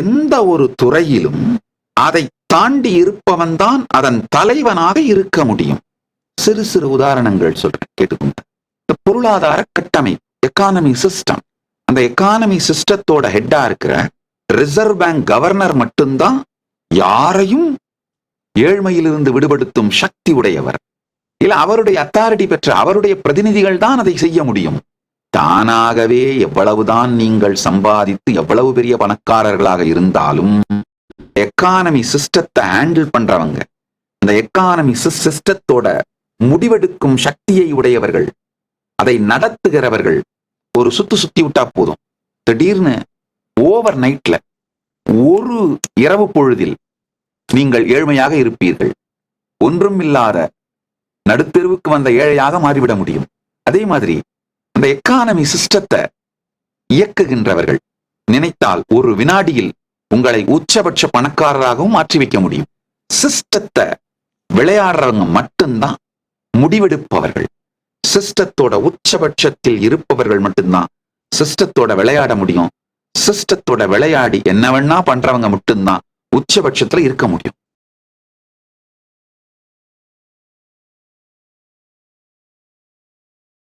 எந்த ஒரு துறையிலும் அதை தாண்டி இருப்பவன்தான் அதன் தலைவனாக இருக்க முடியும். சிறு சிறு உதாரணங்கள் சொல்றேன் கேட்டுக்கோங்க இந்த பொருளாதார கட்டமைப்பு எக்கானமி சிஸ்டம் அந்த எக்கானமி சிஸ்டத்தோட ஹெட்டா இருக்கிற ரிசர்வ் பேங்க் கவர்னர் மட்டும்தான் யாரையும் ஏழ்மையிலிருந்து விடுபடுத்தும் சக்தி உடையவர். இல்ல அவருடைய அத்தாரிட்டி பெற்ற அவருடைய பிரதிநிதிகள் தான் அதை செய்ய முடியும். தானாகவே எவ்வளவுதான் நீங்கள் சம்பாதித்து எவ்வளவு பெரிய பணக்காரர்களாக இருந்தாலும் எக்கானமி சிஸ்டத்தை ஹேண்டில் பண்றவங்க அந்த எக்கானமி சிஸ்டத்தோட முடிவெடுக்கும் சக்தியை உடையவர்கள் அதை நடத்துகிறவர்கள் ஒரு சுத்து சுத்தி விட்டா போதும். திடீர்னு ஓவர் நைட்ல ஒரு இரவு பொழுதில் நீங்கள் ஏழ்மையாக இருப்பீர்கள். ஒன்றும் இல்லாத நடுத்தெருவுக்கு வந்த ஏழையாக மாறிவிட முடியும். அதே மாதிரி அந்த எக்கானமி சிஸ்டத்தை இயக்குகின்றவர்கள் நினைத்தால் ஒரு வினாடியில் உங்களை உச்சபட்ச பணக்காரராகவும் மாற்றி வைக்க முடியும். சிஸ்டத்தை விளையாடுறவங்க மட்டும்தான் முடிவெடுப்பவர்கள். சிஸ்டத்தோட உச்சபட்சத்தில் இருப்பவர்கள் மட்டும்தான் சிஸ்டத்தோட விளையாட முடியும். சிஸ்டத்தோட விளையாடி என்ன வேணா பண்றவங்க மட்டும்தான் உச்சபட்சத்துல இருக்க முடியும்.